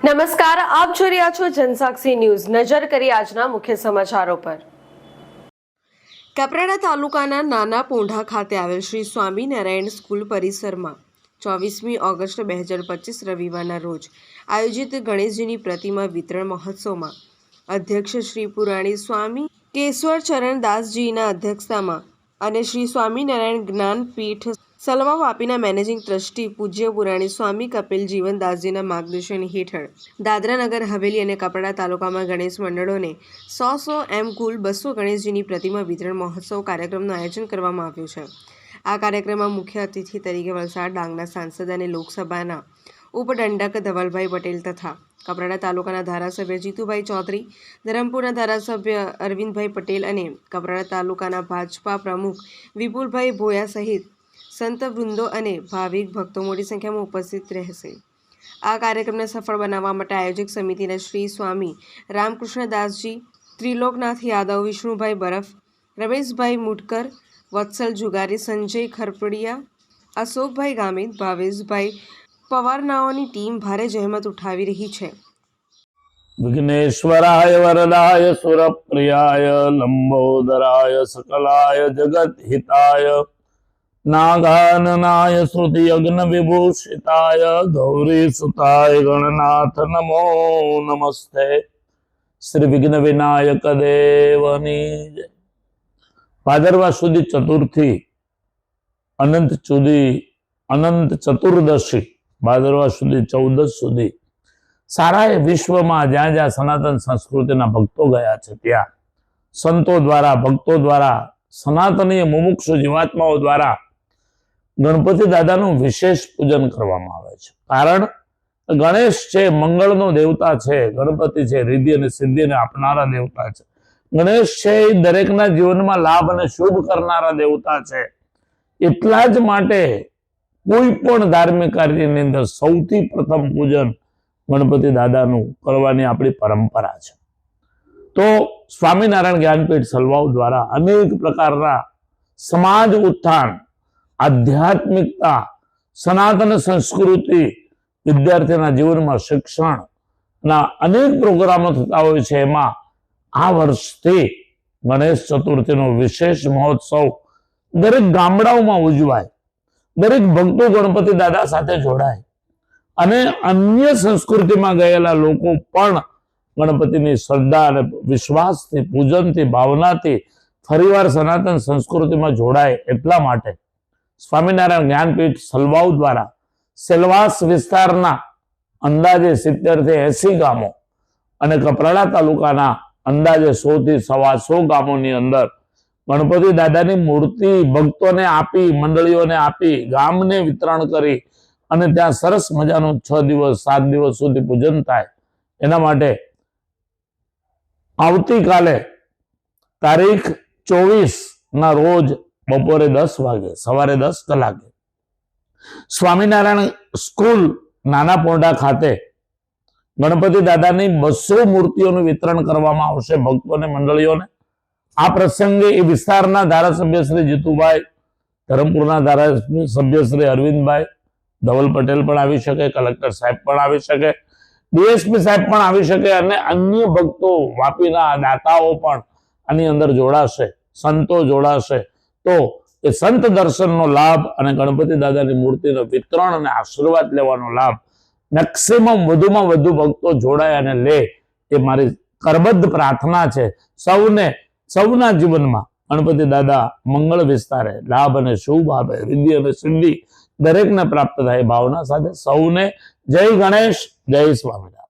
નમસ્કાર, આપ જોઈ રહ્યા છો જનસાક્ષી ન્યૂઝ. નજર કરી આજના મુખ્ય સમાચારો પર. કપરાડા તાલુકાના નાના પોંઢા ખાતે આવેલ શ્રી સ્વામિનારાયણ સ્કૂલ પરિસરમાં ચોવીસમી ઓગસ્ટ બે હજાર પચીસ રવિવારના રોજ આયોજિત ગણેશજીની પ્રતિમા વિતરણ મહોત્સવમાં અધ્યક્ષ શ્રી પુરાણી સ્વામી કેશવર ચરણ દાસજીના અધ્યક્ષતામાં અને શ્રી સ્વામિનારાયણ જ્ઞાનપીઠ સલવા વાપીના મેનેજિંગ ટ્રસ્ટી પૂજ્ય પુરાણી સ્વામી કપિલ જીવનદાસજીના માર્ગદર્શન હેઠળ દાદરાનગર હવેલી અને કપડા તાલુકામાં ગણેશ મંડળોને સો સો એમ કુલ બસો ગણેશજીની પ્રતિમા વિતરણ મહોત્સવ કાર્યક્રમનું આયોજન કરવામાં આવ્યું છે. આ કાર્યક્રમમાં મુખ્ય અતિથિ તરીકે વલસાડ ડાંગના સાંસદ અને લોકસભાના ઉપદંડક ધવલભાઈ પટેલ તથા કપરાડા તાલુકાના ધારાસભ્ય જીતુભાઈ ચૌધરી, ધરમપુરના ધારાસભ્ય અરવિંદભાઈ પટેલ અને કપરાડા તાલુકાના ભાજપા પ્રમુખ વિપુલભાઈ ભોયા સહિત સંત, વૃંદો અને ભાવિક ભક્તો મોટી સંખ્યામાં ઉપસ્થિત રહેશે. આ કાર્યક્રમને સફળ બનાવવા માટે આયોજક સમિતિના શ્રી સ્વામી રામકૃષ્ણદાસજી, ત્રિલોકનાથ યાદવ, વિષ્ણુભાઈ બરફ, રમેશભાઈ મુટકર, વત્સલ જુગારી, સંજય ખરપડિયા, અશોકભાઈ ગામિત, ભાવેશભાઈ પવારનાઓની ટીમ ભારે જહેમત ઉઠાવી રહી છે. વિઘ્નેશ્વરાય વરદાય, સુરપ્રિયાય, લંબોદરાય, સકલાય, જગત હિતાય નાગાનનાય શ્રુતિ યજ્ઞ વિભૂષિતાય ગૌરી સુતાય ગણનાથ નમો નમસ્તે શ્રી વિઘ્ન વિનાયક દેવની ભાદરવા સુધી ચતુર્થી અનંત સુધી અનંત ચતુર્દશી ભાદરવા સુધી ચૌદશ સુધી સારા એ વિશ્વમાં જ્યાં જ્યાં સનાતન સંસ્કૃતિના ભક્તો ગયા છે ત્યાં, સંતો દ્વારા, ભક્તો દ્વારા, સનાતનીય મુમુક્ષુ જીવાત્માઓ દ્વારા ગણપતિ દાદાનું વિશેષ પૂજન કરવામાં આવે છે. કારણ ગણેશ છે, મંગળનો દેવતા છે, ગણપતિ છે, રિદ્ધિ અને સિદ્ધિને આપનારા દેવતા છે. ગણેશ છે એ દરેકના જીવનમાં લાભ અને શુભ કરનારા દેવતા છે. એટલા જ માટે કોઈ પણ ધાર્મિક કાર્યની અંદર સૌથી પ્રથમ પૂજન ગણપતિ દાદાનું કરવાની આપણી પરંપરા છે. તો સ્વામિનારાયણ જ્ઞાનપીઠ સલવાઓ દ્વારા અનેક પ્રકારના સમાજ ઉત્થાન આધ્યાત્મિકતા, સનાતન સંસ્કૃતિ વિદ્યાર્થીના જીવનમાં શિક્ષણના અનેક પ્રોગ્રામો થતા હોય છે. એમાં આ વર્ષથી ગણેશ ચતુર્થીનો વિશેષ મહોત્સવ દરેક ગામડાઓમાં ઉજવાય. દરેક ભક્તો ગણપતિ દાદા સાથે જોડાય. અને અન્ય સંસ્કૃતિમાં ગયેલા લોકો પણ ગણપતિની શ્રદ્ધા અને વિશ્વાસથી, પૂજનથી, ભાવનાથી ફરીવાર સનાતન સંસ્કૃતિમાં જોડાય એટલા માટે. સ્વામિનારાયણ જ્ઞાનપીઠ સલવાઉ દ્વારા સેલવાસ વિસ્તારના અંદાજે સિત્તેર એસી ગામો અને કપરાડા તાલુકાના અંદાજે સો સવા સો ગામોની અંદર ગણપતિ દાદાની મૂર્તિ ભક્તોને આપી, મંડળીઓને આપી, ગામને વિતરણ કરી અને ત્યાં સરસ મજાનું છ દિવસ, સાત દિવસ સુધી પૂજન થાય. એના માટે આવતીકાલે તારીખ ચોવીસ ના રોજ બપોરે દસ વાગે, સવારે દસ કલાકે. સ્વામિનારાયણ સ્કૂલ નાના પોંડા ખાતે ગણપતિ દાદાની બસો મૂર્તિઓનું વિતરણ કરવામાં આવશે ભક્તોને, મંડળીઓને. આ પ્રસંગે એ વિસ્તારના ધારાસભ્ય શ્રી જીતુભાઈ, ધરમપુરના ધારાસભ્ય શ્રી અરવિંદભાઈ, ધવલ પટેલ પણ આવી શકે, કલેક્ટર સાહેબ પણ આવી શકે, ડીએસપી સાહેબ પણ આવી શકે અને અન્ય ભક્તો વાપીના દાતાઓ પણ આની અંદર જોડાશે, સંતો જોડાશે. તો એ સંત દર્શનનો લાભ અને ગણપતિ દાદાની મૂર્તિનો વિતરણ અને આશીર્વાદ લેવાનો લાભ મેક્સિમમ વધુમાં વધુ ભક્તો જોડાય અને લે એ મારી કરબદ્ધ પ્રાર્થના છે. સૌને, સૌના જીવનમાં ગણપતિ દાદા મંગળ વિસ્તારે લાભ અને શુભ આપે રિદ્ધિ અને સિદ્ધિ દરેકને પ્રાપ્ત થાય ભાવના સાથે સૌને જય ગણેશ, જય સ્વામિનારાયણ.